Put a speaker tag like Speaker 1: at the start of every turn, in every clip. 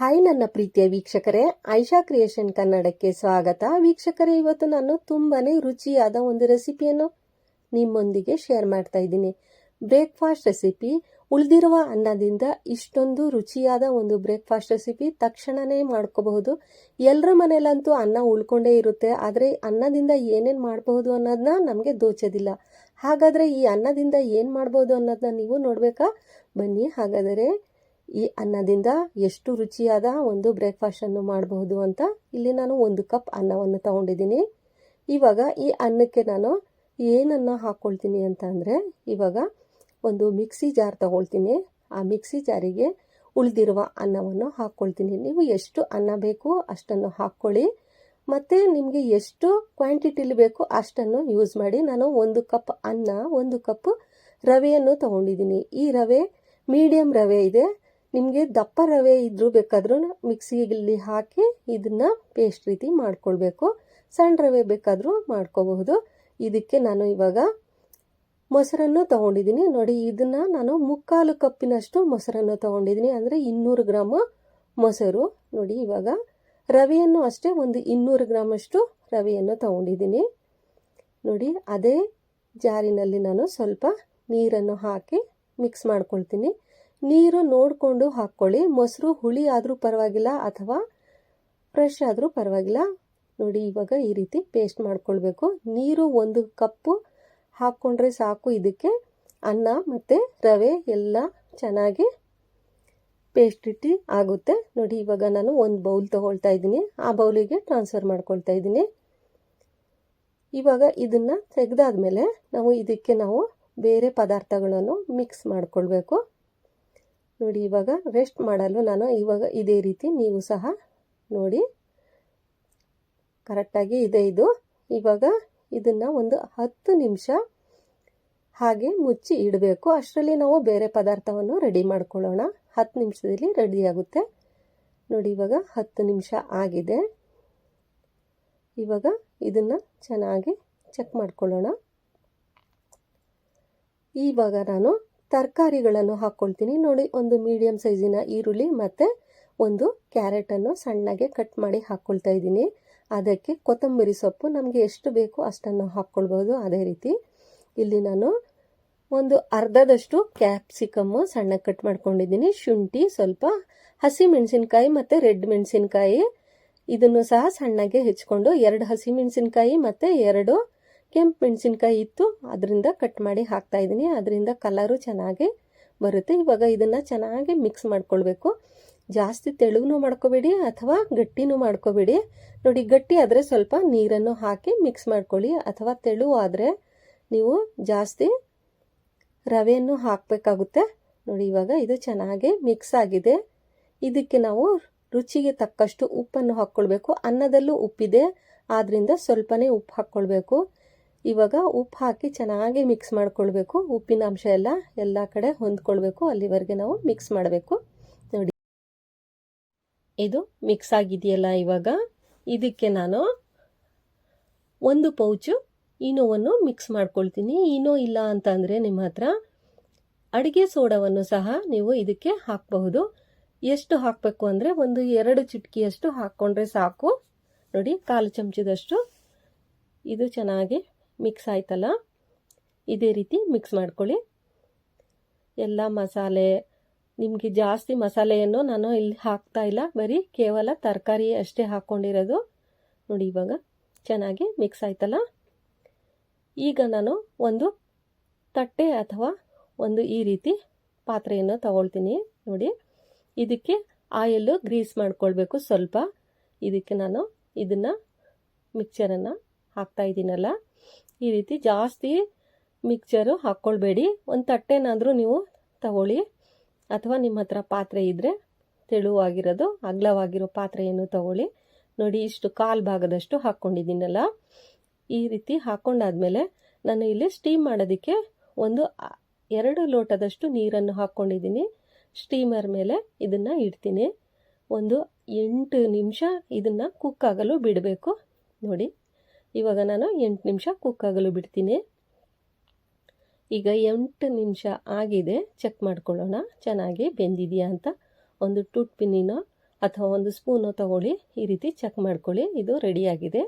Speaker 1: Hi ನನ್ನ ಪ್ರೀತಿಯ ವೀಕ್ಷಕರೇ, ಐಶಾ ಕ್ರಿಯೇಷನ್ ಕನ್ನಡಕ್ಕೆ ಸ್ವಾಗತ. ವೀಕ್ಷಕರೇ, ಇವತ್ತು ನಾನು ತುಂಬಾನೇ ರುಚಿಯಾದ ಒಂದು ರೆಸಿಪಿಯನ್ನು ನಿಮ್ಮೊಂದಿಗೆ ಶೇರ್ ಮಾಡ್ತಾ ಇದ್ದೀನಿ. ಬ್ರೇಕ್ಫಾಸ್ಟ್ ರೆಸಿಪಿ, ಉಳಿದಿರುವ ಅನ್ನದಿಂದ ಇಷ್ಟೊಂದು ರುಚಿಯಾದ ಒಂದು ಬ್ರೇಕ್ಫಾಸ್ಟ್ ರೆಸಿಪಿ ತಕ್ಷಣನೇ ಮಾಡ್ಕೋಬಹುದು. ಎಲ್ಲರ ಮನೆಯಲ್ಲಂತೂ ಅನ್ನ ಉಳ್ಕೊಂಡೇ ಇರುತ್ತೆ, ಆದರೆ ಅನ್ನದಿಂದ ಏನೇನು ಮಾಡಬಹುದು ಅನ್ನೋದನ್ನ ನಮಗೆ ದೋಚೋದಿಲ್ಲ. ಹಾಗಾದರೆ ಈ ಅನ್ನದಿಂದ ಏನು ಮಾಡ್ಬೋದು ಅನ್ನೋದನ್ನ ನೀವು ನೋಡಬೇಕಾ? ಬನ್ನಿ, ಹಾಗಾದರೆ ಈ ಅನ್ನದಿಂದ ಎಷ್ಟು ರುಚಿಯಾದ ಒಂದು ಬ್ರೇಕ್ಫಾಸ್ಟನ್ನು ಮಾಡಬಹುದು ಅಂತ ಇಲ್ಲಿ ನಾನು ಒಂದು ಕಪ್ ಅನ್ನವನ್ನು ತಗೊಂಡಿದ್ದೀನಿ. ಇವಾಗ ಈ ಅನ್ನಕ್ಕೆ ನಾನು ಏನನ್ನು ಹಾಕ್ಕೊಳ್ತೀನಿ ಅಂತ ಅಂದರೆ ಇವಾಗ ಒಂದು ಮಿಕ್ಸಿ ಜಾರ್ ತಗೊಳ್ತೀನಿ. ಆ ಮಿಕ್ಸಿ ಜಾರಿಗೆ ಉಳಿದಿರುವ ಅನ್ನವನ್ನು ಹಾಕ್ಕೊಳ್ತೀನಿ ನೀವು ಎಷ್ಟು ಅನ್ನ ಬೇಕು ಅಷ್ಟನ್ನು ಹಾಕ್ಕೊಳ್ಳಿ. ಮತ್ತು ನಿಮಗೆ ಎಷ್ಟು ಕ್ವಾಂಟಿಟಿಲಿ ಬೇಕು ಅಷ್ಟನ್ನು ಯೂಸ್ ಮಾಡಿ ನಾನು ಒಂದು ಕಪ್ ಅನ್ನ, ಒಂದು ಕಪ್ ರವೆಯನ್ನು ತಗೊಂಡಿದ್ದೀನಿ. ಈ ರವೆ ಮೀಡಿಯಮ್ ರವೆ ಇದೆ. ನಿಮಗೆ ದಪ್ಪ ರವೆ ಇದ್ದರೂ ಬೇಕಾದರೂ ಮಿಕ್ಸಿಯಲ್ಲಿ ಹಾಕಿ ಇದನ್ನು ಪೇಸ್ಟ್ ರೀತಿ ಮಾಡ್ಕೊಳ್ಬೇಕು. ಸಣ್ಣ ರವೆ ಬೇಕಾದರೂ ಮಾಡ್ಕೋಬಹುದು. ಇದಕ್ಕೆ ನಾನು ಇವಾಗ ಮೊಸರನ್ನು ತಗೊಂಡಿದ್ದೀನಿ. ನೋಡಿ, ಇದನ್ನು ನಾನು ಮುಕ್ಕಾಲು ಕಪ್ಪಿನಷ್ಟು ಮೊಸರನ್ನು ತಗೊಂಡಿದ್ದೀನಿ. ಅಂದರೆ ಇನ್ನೂರು ಗ್ರಾಮು ಮೊಸರು. ನೋಡಿ, ಇವಾಗ ರವೆಯನ್ನು ಅಷ್ಟೇ ಒಂದು ಇನ್ನೂರು ಗ್ರಾಮಷ್ಟು ರವೆಯನ್ನು ತಗೊಂಡಿದ್ದೀನಿ. ನೋಡಿ, ಅದೇ ಜಾರಿನಲ್ಲಿ ನಾನು ಸ್ವಲ್ಪ ನೀರನ್ನು ಹಾಕಿ ಮಿಕ್ಸ್ ಮಾಡ್ಕೊಳ್ತೀನಿ. ನೀರು ನೋಡಿಕೊಂಡು ಹಾಕ್ಕೊಳ್ಳಿ. ಮೊಸರು ಹುಳಿ ಆದರೂ ಪರವಾಗಿಲ್ಲ ಅಥವಾ ಫ್ರೆಶ್ ಆದರೂ ಪರವಾಗಿಲ್ಲ. ನೋಡಿ, ಇವಾಗ ಈ ರೀತಿ ಪೇಸ್ಟ್ ಮಾಡ್ಕೊಳ್ಬೇಕು. ನೀರು ಒಂದು ಕಪ್ಪು ಹಾಕ್ಕೊಂಡ್ರೆ ಸಾಕು. ಇದಕ್ಕೆ ಅನ್ನ ಮತ್ತು ರವೆ ಎಲ್ಲ ಚೆನ್ನಾಗಿ ಪೇಸ್ಟ್ ಇಟ್ಟು ಆಗುತ್ತೆ. ನೋಡಿ, ಇವಾಗ ನಾನು ಒಂದು ಬೌಲ್ ತೊಗೊಳ್ತಾ ಇದ್ದೀನಿ. ಆ ಬೌಲಿಗೆ ಟ್ರಾನ್ಸ್ಫರ್ ಮಾಡ್ಕೊಳ್ತಾ ಇದ್ದೀನಿ. ಇವಾಗ ಇದನ್ನು ತೆಗೆದಾದ್ಮೇಲೆ ನಾವು ಇದಕ್ಕೆ ನಾವು ಬೇರೆ ಪದಾರ್ಥಗಳನ್ನು ಮಿಕ್ಸ್ ಮಾಡ್ಕೊಳ್ಬೇಕು. ನೋಡಿ, ಇವಾಗ ರೆಸ್ಟ್ ಮಾಡಲು ನಾನು? ಇವಾಗ ಇದೇ ರೀತಿ ನೀವು ಸಹ ನೋಡಿ. ಕರೆಕ್ಟಾಗಿ ಇದೆ ಇದು. ಇವಾಗ ಇದನ್ನು ಒಂದು ಹತ್ತು ನಿಮಿಷ ಹಾಗೆ ಮುಚ್ಚಿ ಇಡಬೇಕು. ಅಷ್ಟರಲ್ಲಿ ನಾವು ಬೇರೆ ಪದಾರ್ಥವನ್ನು ರೆಡಿ ಮಾಡ್ಕೊಳ್ಳೋಣ. ಹತ್ತು ನಿಮಿಷದಲ್ಲಿ ರೆಡಿ ಆಗುತ್ತೆ. ನೋಡಿ, ಇವಾಗ ಹತ್ತು ನಿಮಿಷ ಆಗಿದೆ. ಇವಾಗ ಇದನ್ನು ಚೆನ್ನಾಗಿ ಚೆಕ್ ಮಾಡ್ಕೊಳ್ಳೋಣ. ಇವಾಗ ನಾನು ತರಕಾರಿಗಳನ್ನು ಹಾಕ್ಕೊಳ್ತೀನಿ. ನೋಡಿ, ಒಂದು ಮೀಡಿಯಮ್ ಸೈಜಿನ ಈರುಳ್ಳಿ ಮತ್ತು ಒಂದು ಕ್ಯಾರೆಟನ್ನು ಸಣ್ಣಗೆ ಕಟ್ ಮಾಡಿ ಹಾಕ್ಕೊಳ್ತಾ ಇದ್ದೀನಿ. ಅದಕ್ಕೆ ಕೊತ್ತಂಬರಿ ಸೊಪ್ಪು, ನಮಗೆ ಎಷ್ಟು ಬೇಕೋ ಅಷ್ಟನ್ನು ಹಾಕ್ಕೊಳ್ಬೋದು ಅದೇ ರೀತಿ. ಇಲ್ಲಿ ನಾನು ಒಂದು ಅರ್ಧದಷ್ಟು ಕ್ಯಾಪ್ಸಿಕಮ್ಮು ಸಣ್ಣಗೆ ಕಟ್ ಮಾಡ್ಕೊಂಡಿದ್ದೀನಿ. ಶುಂಠಿ, ಸ್ವಲ್ಪ ಹಸಿ ಮೆಣಸಿನ್ಕಾಯಿ ಮತ್ತು ರೆಡ್ ಮೆಣಸಿನ್ಕಾಯಿ. ಇದನ್ನು ಸಹ ಸಣ್ಣಗೆ ಹೆಚ್ಕೊಂಡು ಎರಡು ಹಸಿ ಮೆಣಸಿನ್ಕಾಯಿ ಮತ್ತು ಎರಡು ಕೆಂಪು ಮೆಣಸಿನ್ಕಾಯಿ ಇತ್ತು, ಅದರಿಂದ ಕಟ್ ಮಾಡಿ ಹಾಕ್ತಾ ಇದ್ದೀನಿ. ಅದರಿಂದ ಕಲರು ಚೆನ್ನಾಗಿ ಬರುತ್ತೆ. ಇವಾಗ ಇದನ್ನು ಚೆನ್ನಾಗಿ ಮಿಕ್ಸ್ ಮಾಡ್ಕೊಳ್ಬೇಕು. ಜಾಸ್ತಿ ತೆಳುವೂ ಮಾಡ್ಕೋಬೇಡಿ ಅಥವಾ ಗಟ್ಟಿನೂ ಮಾಡ್ಕೋಬೇಡಿ. ನೋಡಿ, ಗಟ್ಟಿ ಆದರೆ ಸ್ವಲ್ಪ ನೀರನ್ನು ಹಾಕಿ ಮಿಕ್ಸ್ ಮಾಡ್ಕೊಳ್ಳಿ. ಅಥವಾ ತೆಳು ಆದರೆ ನೀವು ಜಾಸ್ತಿ ರವೆಯನ್ನು ಹಾಕಬೇಕಾಗುತ್ತೆ. ನೋಡಿ, ಇವಾಗ ಇದು ಚೆನ್ನಾಗಿ ಮಿಕ್ಸ್ ಆಗಿದೆ. ಇದಕ್ಕೆ ನಾವು ರುಚಿಗೆ ತಕ್ಕಷ್ಟು ಉಪ್ಪನ್ನು ಹಾಕ್ಕೊಳ್ಬೇಕು. ಅನ್ನದಲ್ಲೂ ಉಪ್ಪಿದೆ. ಆದ್ದರಿಂದ ಸ್ವಲ್ಪನೇ ಉಪ್ಪು ಹಾಕ್ಕೊಳ್ಬೇಕು. ಇವಾಗ ಉಪ್ಪು ಹಾಕಿ ಚೆನ್ನಾಗಿ ಮಿಕ್ಸ್ ಮಾಡ್ಕೊಳ್ಬೇಕು. ಉಪ್ಪಿನ ಅಂಶ ಎಲ್ಲ ಎಲ್ಲ ಕಡೆ ಹೊಂದ್ಕೊಳ್ಬೇಕು. ಅಲ್ಲಿವರೆಗೆ ನಾವು ಮಿಕ್ಸ್ ಮಾಡಬೇಕು. ನೋಡಿ. ಇದು ಮಿಕ್ಸ್ ಆಗಿದೆಯಲ್ಲ ಇವಾಗ. ಇದಕ್ಕೆ ನಾನು ಒಂದು ಪೌಚು ಇನೋವನ್ನು ಮಿಕ್ಸ್ ಮಾಡ್ಕೊಳ್ತೀನಿ. ಇನೋ ಇಲ್ಲ ಅಂತಂದರೆ ನಿಮ್ಮ ಹತ್ರ ಅಡುಗೆ ಸೋಡವನ್ನು ಸಹ ನೀವು ಇದಕ್ಕೆ ಹಾಕಬಹುದು. ಎಷ್ಟು ಹಾಕಬೇಕು ಅಂದರೆ ಒಂದು ಎರಡು ಚಿಟಕಿಯಷ್ಟು ಹಾಕ್ಕೊಂಡ್ರೆ ಸಾಕು. ನೋಡಿ, ಕಾಲು ಚಮಚದಷ್ಟು. ಇದು ಚೆನ್ನಾಗಿ ಮಿಕ್ಸ್ ಆಯ್ತಲ್ಲ? ಇದೇ ರೀತಿ ಮಿಕ್ಸ್ ಮಾಡ್ಕೊಳ್ಳಿ. ಎಲ್ಲ ಮಸಾಲೆ, ನಿಮಗೆ ಜಾಸ್ತಿ ಮಸಾಲೆಯನ್ನು ನಾನು ಇಲ್ಲಿ ಹಾಕ್ತಾ ಇಲ್ಲ. ಬರೀ ಕೇವಲ ತರಕಾರಿ ಅಷ್ಟೇ ಹಾಕ್ಕೊಂಡಿರೋದು. ನೋಡಿ ಇವಾಗ ಚೆನ್ನಾಗಿ ಮಿಕ್ಸ್ ಆಯ್ತಲ್ಲ? ಈಗ ನಾನು ಒಂದು ತಟ್ಟೆ ಅಥವಾ ಒಂದು ಈ ರೀತಿ ಪಾತ್ರೆಯನ್ನು ತಗೊಳ್ತೀನಿ. ನೋಡಿ, ಇದಕ್ಕೆ ಆಯಲ್ಲು ಗ್ರೀಸ್ ಮಾಡ್ಕೊಳ್ಬೇಕು ಸ್ವಲ್ಪ. ಇದಕ್ಕೆ ನಾನು ಇದನ್ನು ಮಿಕ್ಸರನ್ನು ಹಾಕ್ತಾ ಇದ್ದೀನಲ್ಲ? ಈ ರೀತಿ ಜಾಸ್ತಿ ಮಿಕ್ಚರು ಹಾಕ್ಕೊಳ್ಬೇಡಿ ಒಂದು ತಟ್ಟೆನಾದರೂ ನೀವು ತಗೊಳ್ಳಿ. ಅಥವಾ ನಿಮ್ಮ ಹತ್ರ ಪಾತ್ರೆ ಇದ್ದರೆ ತೆಳುವಾಗಿರೋದು, ಅಗ್ಲವಾಗಿರೋ ಪಾತ್ರೆಯನ್ನು ತಗೊಳ್ಳಿ. ನೋಡಿ, ಇಷ್ಟು ಕಾಲು ಭಾಗದಷ್ಟು ಹಾಕ್ಕೊಂಡಿದ್ದೀನಲ್ಲ ಈ ರೀತಿ ಹಾಕ್ಕೊಂಡಾದ್ಮೇಲೆ ನಾನು ಇಲ್ಲಿ ಸ್ಟೀಮ್ ಮಾಡೋದಕ್ಕೆ ಒಂದು ಎರಡು ಲೋಟದಷ್ಟು ನೀರನ್ನು ಹಾಕ್ಕೊಂಡಿದ್ದೀನಿ ಸ್ಟೀಮರ್ ಮೇಲೆ ಇದನ್ನು ಇಡ್ತೀನಿ. ಒಂದು ಎಂಟು ನಿಮಿಷ ಇದನ್ನು ಕುಕ್ ಆಗಲು ಬಿಡಬೇಕು. ನೋಡಿ. ಇವಾಗ ನಾನು ಎಂಟು ನಿಮಿಷ ಕುಕ್ ಆಗಲು ಬಿಡ್ತೀನಿ. ಈಗ ಎಂಟು ನಿಮಿಷ ಆಗಿದೆ. ಚೆಕ್ ಮಾಡ್ಕೊಳ್ಳೋಣ. ಚೆನ್ನಾಗಿ ಬೆಂದಿದೆಯಾ ಅಂತ ಒಂದು ಟೂಟ್ ಪಿನ್ನಿನೋ ಅಥವಾ ಒಂದು ಸ್ಪೂನೋ ತಗೊಳ್ಳಿ. ಈ ರೀತಿ ಚೆಕ್ ಮಾಡ್ಕೊಳ್ಳಿ. ಇದು ರೆಡಿಯಾಗಿದೆ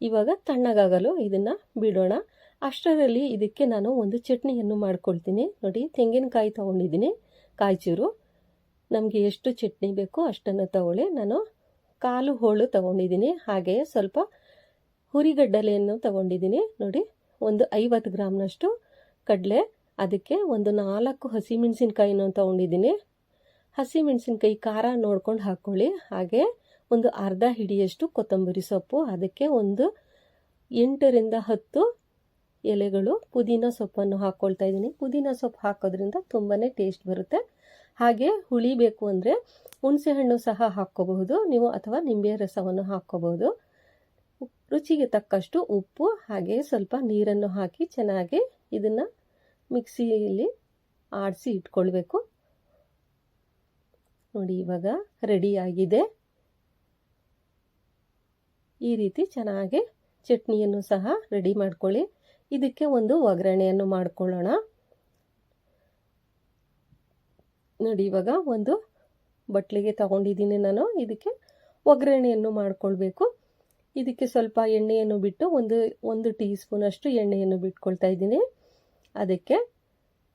Speaker 1: ಇವಾಗ ತಣ್ಣಗಾಗಲು ಇದನ್ನು ಬಿಡೋಣ. ಅಷ್ಟರಲ್ಲಿ ಇದಕ್ಕೆ ನಾನು ಒಂದು ಚಟ್ನಿಯನ್ನು ಮಾಡ್ಕೊಳ್ತೀನಿ. ನೋಡಿ, ತೆಂಗಿನಕಾಯಿ ತೊಗೊಂಡಿದ್ದೀನಿ. ಕಾಯಿಚೂರು. ನಮಗೆ ಎಷ್ಟು ಚಟ್ನಿ ಬೇಕೋ ಅಷ್ಟನ್ನು ತಗೊಳ್ಳಿ. ನಾನು ಕಾಲು ಹೋಳು ತಗೊಂಡಿದ್ದೀನಿ. ಹಾಗೆಯೇ ಸ್ವಲ್ಪ ಹುರಿಗಡ್ಡಲೆಯನ್ನು ತಗೊಂಡಿದ್ದೀನಿ. ನೋಡಿ, ಒಂದು ಐವತ್ತು ಗ್ರಾಮ್ನಷ್ಟು ಕಡಲೆ, ಅದಕ್ಕೆ ಒಂದು ನಾಲ್ಕು ಹಸಿಮೆಣಸಿನ್ಕಾಯಿನೂ ತೊಗೊಂಡಿದ್ದೀನಿ. ಹಸಿಮೆಣಸಿನ್ಕಾಯಿ ಖಾರ ನೋಡ್ಕೊಂಡು ಹಾಕ್ಕೊಳ್ಳಿ. ಹಾಗೆ ಒಂದು ಅರ್ಧ ಹಿಡಿಯಷ್ಟು ಕೊತ್ತಂಬರಿ ಸೊಪ್ಪು, ಅದಕ್ಕೆ ಒಂದು ಎಂಟರಿಂದ ಹತ್ತು ಎಲೆಗಳು ಪುದೀನ ಸೊಪ್ಪನ್ನು ಹಾಕ್ಕೊಳ್ತಾ ಇದ್ದೀನಿ. ಪುದೀನ ಸೊಪ್ಪು ಹಾಕೋದ್ರಿಂದ ತುಂಬಾ ಟೇಸ್ಟ್ ಬರುತ್ತೆ. ಹಾಗೆ ಹುಳಿ ಬೇಕು ಅಂದರೆ ಹುಣಸೆಹಣ್ಣು ಸಹ ಹಾಕ್ಕೋಬಹುದು ನೀವು, ಅಥವಾ ನಿಂಬೆ ರಸವನ್ನು ಹಾಕ್ಕೋಬಹುದು. ರುಚಿಗೆ ತಕ್ಕಷ್ಟು ಉಪ್ಪು, ಹಾಗೆ ಸ್ವಲ್ಪ ನೀರನ್ನು ಹಾಕಿ ಚೆನ್ನಾಗಿ ಇದನ್ನು ಮಿಕ್ಸಿಯಲ್ಲಿ ಆಡಿಸಿ ಇಟ್ಕೊಳ್ಬೇಕು. ನೋಡಿ, ಇವಾಗ ರೆಡಿಯಾಗಿದೆ ಈ ರೀತಿ ಚೆನ್ನಾಗಿ ಚಟ್ನಿಯನ್ನು ಸಹ ರೆಡಿ ಮಾಡ್ಕೊಳ್ಳಿ. ಇದಕ್ಕೆ ಒಂದು ಒಗ್ಗರಣೆಯನ್ನು ಮಾಡ್ಕೊಳ್ಳೋಣ. ನೋಡಿ, ಇವಾಗ ಒಂದು ಬಟ್ಲಿಗೆ ತಗೊಂಡಿದ್ದೀನಿ ನಾನು. ಇದಕ್ಕೆ ಒಗ್ಗರಣೆಯನ್ನು ಮಾಡ್ಕೊಳ್ಬೇಕು. ಇದಕ್ಕೆ ಸ್ವಲ್ಪ ಎಣ್ಣೆಯನ್ನು ಬಿಟ್ಟು ಒಂದು ಒಂದು ಟೀ ಸ್ಪೂನಷ್ಟು ಎಣ್ಣೆಯನ್ನು ಬಿಟ್ಕೊಳ್ತಾ ಇದ್ದೀನಿ. ಅದಕ್ಕೆ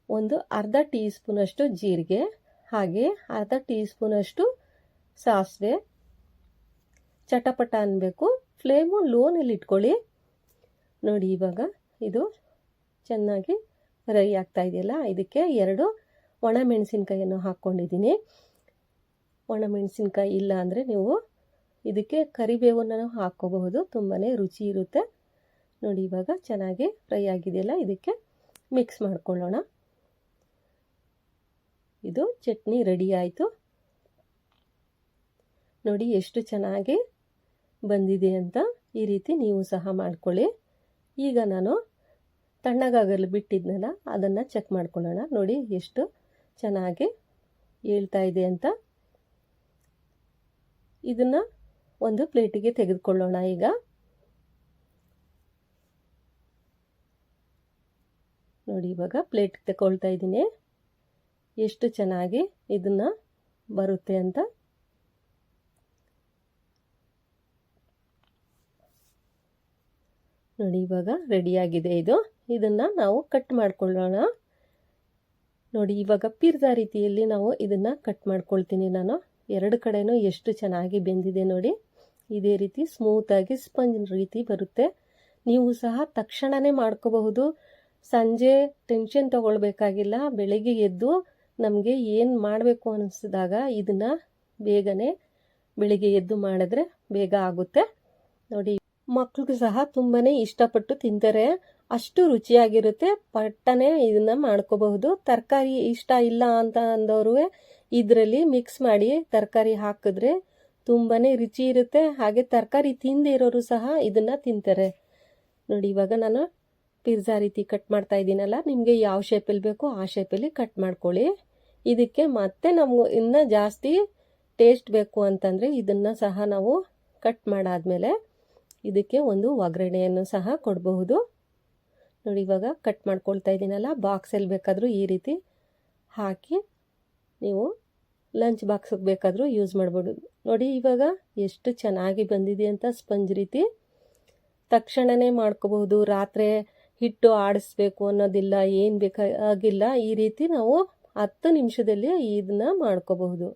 Speaker 1: ಒಂದು ಅರ್ಧ ಟೀ ಸ್ಪೂನಷ್ಟು ಜೀರಿಗೆ, ಹಾಗೆ ಅರ್ಧ ಟೀ ಸ್ಪೂನಷ್ಟು ಸಾಸಿವೆ, ಚಟಪಟ ಅನ್ನಬೇಕು ಫ್ಲೇಮು ಲೋನಲ್ಲಿ ಇಟ್ಕೊಳ್ಳಿ. ನೋಡಿ ಇವಾಗ ಇದು ಚೆನ್ನಾಗಿ ರೈ ಆಗ್ತಾ ಇದೆಯಲ್ಲ, ಇದಕ್ಕೆ ಎರಡು ಒಣ ಮೆಣಸಿನ್ಕಾಯಿಯನ್ನು ಹಾಕ್ಕೊಂಡಿದ್ದೀನಿ. ಒಣ ಮೆಣಸಿನ್ಕಾಯಿ ಇಲ್ಲ ಅಂದರೆ ನೀವು ಇದಕ್ಕೆ ಕರಿಬೇವನ್ನು ಹಾಕ್ಕೋಬಹುದು ತುಂಬಾ ರುಚಿ ಇರುತ್ತೆ. ನೋಡಿ, ಇವಾಗ ಚೆನ್ನಾಗಿ ಫ್ರೈ ಆಗಿದೆಯಲ್ಲ, ಇದಕ್ಕೆ ಮಿಕ್ಸ್ ಮಾಡ್ಕೊಳ್ಳೋಣ. ಇದು ಚಟ್ನಿ ರೆಡಿ ಆಯಿತು. ನೋಡಿ, ಎಷ್ಟು ಚೆನ್ನಾಗಿ ಬಂದಿದೆ ಅಂತ ಈ ರೀತಿ ನೀವು ಸಹ ಮಾಡ್ಕೊಳ್ಳಿ. ಈಗ ನಾನು ತಣ್ಣಗಾಗಲು ಬಿಟ್ಟಿದ್ನಲ್ಲ, ಅದನ್ನು ಚೆಕ್ ಮಾಡ್ಕೊಳ್ಳೋಣ. ನೋಡಿ, ಎಷ್ಟು ಚೆನ್ನಾಗಿ ಹೇಳ್ತಾ ಇದೆ ಅಂತ. ಇದನ್ನು ಒಂದು ಪ್ಲೇಟಿಗೆ ತೆಗೆದುಕೊಳ್ಳೋಣ ಈಗ. ನೋಡಿ, ಇವಾಗ ಪ್ಲೇಟ್ ತಗೊಳ್ತಾ ಇದ್ದೀನಿ. ಎಷ್ಟು ಚೆನ್ನಾಗಿ ಇದನ್ನು ಬರುತ್ತೆ ಅಂತ. ನೋಡಿ, ಇವಾಗ ರೆಡಿಯಾಗಿದೆ ಇದು. ಇದನ್ನು ನಾವು ಕಟ್ ಮಾಡ್ಕೊಳ್ಳೋಣ. ನೋಡಿ, ಇವಾಗ ಪಿರ್ಜಾ ರೀತಿಯಲ್ಲಿ ನಾವು ಇದನ್ನು ಕಟ್ ಮಾಡ್ಕೊಳ್ತೀನಿ ನಾನು. ಎರಡು ಕಡೆನೂ ಎಷ್ಟು ಚೆನ್ನಾಗಿ ಬೆಂದಿದೆ ನೋಡಿ. ಇದೇ ರೀತಿ ಸ್ಮೂತಾಗಿ ಸ್ಪಂಜ್ ರೀತಿ ಬರುತ್ತೆ. ನೀವು ಸಹ ತಕ್ಷಣವೇ ಮಾಡ್ಕೋಬಹುದು. ಸಂಜೆ ಟೆನ್ಷನ್ ತಗೊಳ್ಬೇಕಾಗಿಲ್ಲ. ಬೆಳಗ್ಗೆ ಎದ್ದು ನಮಗೆ ಏನು ಮಾಡಬೇಕು ಅನ್ನಿಸಿದಾಗ ಇದನ್ನು ಬೇಗನೆ ಬೆಳಿಗ್ಗೆ ಎದ್ದು ಮಾಡಿದ್ರೆ ಬೇಗ ಆಗುತ್ತೆ. ನೋಡಿ, ಮಕ್ಳಿಗೂ ಸಹ ತುಂಬಾ ಇಷ್ಟಪಟ್ಟು ತಿಂತಾರೆ. ಅಷ್ಟು ರುಚಿಯಾಗಿರುತ್ತೆ. ಪಟ್ಟನೆ ಇದನ್ನ ಮಾಡ್ಕೋಬಹುದು. ತರಕಾರಿ ಇಷ್ಟ ಇಲ್ಲ ಅಂತ ಅಂದವರು ಇದರಲ್ಲಿ ಮಿಕ್ಸ್ ಮಾಡಿ ತರಕಾರಿ ಹಾಕಿದ್ರೆ ತುಂಬಾ ರುಚಿ ಇರುತ್ತೆ. ಹಾಗೆ ತರಕಾರಿ ತಿಂದೇ ಇರೋರು ಸಹ ಇದನ್ನ ತಿಂತಾರೆ. ನೋಡಿ, ಇವಾಗ ನಾನು ಪಿಜ್ಜಾ ರೀತಿ ಕಟ್ ಮಾಡ್ತಾ ಇದ್ದೀನಲ್ಲ, ನಿಮಗೆ ಯಾವ ಶೇಪಲ್ಲಿ ಬೇಕೋ ಆ ಶೇಪಲ್ಲಿ ಕಟ್ ಮಾಡ್ಕೊಳ್ಳಿ. ಇದಕ್ಕೆ ಮತ್ತೆ ನಮ್ಗೆ ಇನ್ನೂ ಜಾಸ್ತಿ ಟೇಸ್ಟ್ ಬೇಕು ಅಂತಂದರೆ ಇದನ್ನು ಸಹ ನಾವು ಕಟ್ ಮಾಡಾದ್ಮೇಲೆ ಇದಕ್ಕೆ ಒಂದು ಒಗ್ಗರಣೆಯನ್ನು ಸಹ ಕೊಡಬಹುದು. ನೋಡಿ, ಇವಾಗ ಕಟ್ ಮಾಡ್ಕೊಳ್ತಾ ಇದ್ದೀನಲ್ಲ ಬಾಕ್ಸಲ್ಲಿ ಬೇಕಾದರೂ ಈ ರೀತಿ ಹಾಕಿ ನೀವು ಲಂಚ್ ಬಾಕ್ಸಿಗೆ ಬೇಕಾದರೂ ಯೂಸ್ ಮಾಡ್ಬೋದು. ನೋಡಿ, ಇವಾಗ ಎಷ್ಟು ಚೆನ್ನಾಗಿ ಬಂದಿದೆ ಅಂತ ಸ್ಪಂಜ್ ರೀತಿ. ತಕ್ಷಣವೇ ಮಾಡ್ಕೋಬಹುದು. ರಾತ್ರಿ ಹಿಟ್ಟು ಆಡಿಸ್ಬೇಕು ಅನ್ನೋದಿಲ್ಲ, ಏನು ಬೇಕಾಗಿಲ್ಲ, ಈ ರೀತಿ ನಾವು ಹತ್ತು ನಿಮಿಷದಲ್ಲಿ ಇದನ್ನ ಮಾಡ್ಕೋಬಹುದು.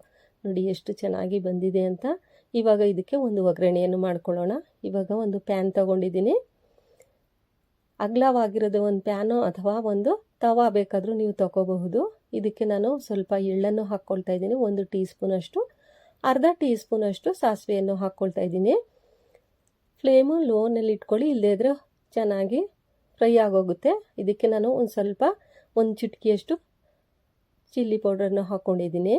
Speaker 1: ನೋಡಿ, ಎಷ್ಟು ಚೆನ್ನಾಗಿ ಬಂದಿದೆ ಅಂತ. ಇವಾಗ ಇದಕ್ಕೆ ಒಂದು ಒಗ್ಗರಣೆಯನ್ನು ಮಾಡ್ಕೊಳ್ಳೋಣ. ಇವಾಗ ಒಂದು ಪ್ಯಾನ್ ತಗೊಂಡಿದ್ದೀನಿ. ಅಗ್ಲವಾಗಿರೋದು ಒಂದು ಪ್ಯಾನು ಅಥವಾ ಒಂದು ತವಾ ಬೇಕಾದರೂ ನೀವು ತಗೋಬಹುದು. ಇದಕ್ಕೆ ನಾನು ಸ್ವಲ್ಪ ಎಳ್ಳನ್ನು ಹಾಕ್ಕೊಳ್ತಾ ಇದ್ದೀನಿ. ಒಂದು ಟೀ ಸ್ಪೂನಷ್ಟು ಅರ್ಧ ಟೀ ಸ್ಪೂನಷ್ಟು ಸಾಸಿವೆಯನ್ನು ಹಾಕ್ಕೊಳ್ತಾ ಇದ್ದೀನಿ. ಫ್ಲೇಮು ಲೋನಲ್ಲಿ ಇಟ್ಕೊಳ್ಳಿ, ಇಲ್ಲದೇ ಇದ್ರೆ ಚೆನ್ನಾಗಿ ಫ್ರೈ ಆಗೋಗುತ್ತೆ. ಇದಕ್ಕೆ ನಾನು ಒಂದು ಸ್ವಲ್ಪ, ಒಂದು ಚಿಟಕಿಯಷ್ಟು ಚಿಲ್ಲಿ ಪೌಡರನ್ನು ಹಾಕ್ಕೊಂಡಿದ್ದೀನಿ.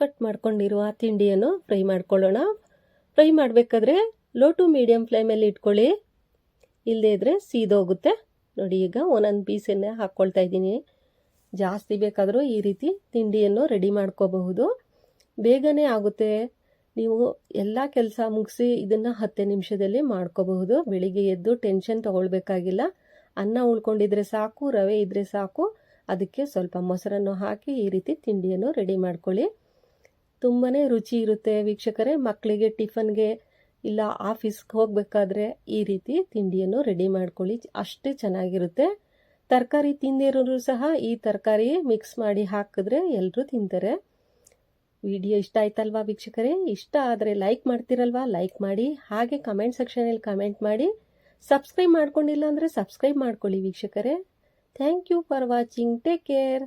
Speaker 1: ಕಟ್ ಮಾಡ್ಕೊಂಡಿರುವ ತಿಂಡಿಯನ್ನು ಫ್ರೈ ಮಾಡ್ಕೊಳ್ಳೋಣ. ಫ್ರೈ ಮಾಡಬೇಕಾದ್ರೆ ಲೋ ಟು ಮೀಡಿಯಮ್ ಫ್ಲೇಮಲ್ಲಿ ಇಟ್ಕೊಳ್ಳಿ. ಇಲ್ಲದೇ ಇದ್ದರೆ ಸೀದೋಗುತ್ತೆ. ನೋಡಿ, ಈಗ ಒಂದೊಂದು ಪೀಸನ್ನೇ ಹಾಕ್ಕೊಳ್ತಾ ಇದ್ದೀನಿ. ಜಾಸ್ತಿ ಬೇಕಾದರೂ ಈ ರೀತಿ ತಿಂಡಿಯನ್ನು ರೆಡಿ ಮಾಡ್ಕೋಬಹುದು. ಬೇಗನೆ ಆಗುತ್ತೆ. ನೀವು ಎಲ್ಲ ಕೆಲಸ ಮುಗಿಸಿ ಇದನ್ನು ಹತ್ತು ನಿಮಿಷದಲ್ಲಿ ಮಾಡ್ಕೋಬಹುದು. ಬೆಳಿಗ್ಗೆ ಎದ್ದು ಟೆನ್ಷನ್ ತೊಗೊಳ್ಬೇಕಾಗಿಲ್ಲ. ಅನ್ನ ಉಳ್ಕೊಂಡಿದ್ರೆ ಸಾಕು, ರವೆ ಇದ್ದರೆ ಸಾಕು. ಅದಕ್ಕೆ ಸ್ವಲ್ಪ ಮೊಸರನ್ನು ಹಾಕಿ ಈ ರೀತಿ ತಿಂಡಿಯನ್ನು ರೆಡಿ ಮಾಡ್ಕೊಳ್ಳಿ. ತುಂಬಾ ರುಚಿ ಇರುತ್ತೆ ವೀಕ್ಷಕರೇ. ಮಕ್ಕಳಿಗೆ ಟಿಫನ್ಗೆ ಇಲ್ಲ, ಆಫೀಸ್ಗೆ ಹೋಗಬೇಕಾದ್ರೆ ಈ ರೀತಿ ತಿಂಡಿಯನ್ನು ರೆಡಿ ಮಾಡ್ಕೊಳ್ಳಿ, ಅಷ್ಟೇ ಚೆನ್ನಾಗಿರುತ್ತೆ. ತರಕಾರಿ ತಿಂದಿರೋರು ಸಹ ಈ ತರಕಾರಿ ಮಿಕ್ಸ್ ಮಾಡಿ ಹಾಕಿದ್ರೆ ಎಲ್ಲರೂ ತಿಂತಾರೆ. ವಿಡಿಯೋ ಇಷ್ಟ ಆಯ್ತಲ್ವಾ ವೀಕ್ಷಕರೇ? ಇಷ್ಟ ಆದರೆ ಲೈಕ್ ಮಾಡ್ತಿರಲ್ವಾ? ಲೈಕ್ ಮಾಡಿ, ಹಾಗೆ ಕಮೆಂಟ್ ಸೆಕ್ಷನಲ್ಲಿ ಕಮೆಂಟ್ ಮಾಡಿ. ಸಬ್ಸ್ಕ್ರೈಬ್ ಮಾಡ್ಕೊಂಡಿಲ್ಲ ಅಂದರೆ ಸಬ್ಸ್ಕ್ರೈಬ್ ಮಾಡ್ಕೊಳ್ಳಿ ವೀಕ್ಷಕರೇ. Thank you for watching. Take care.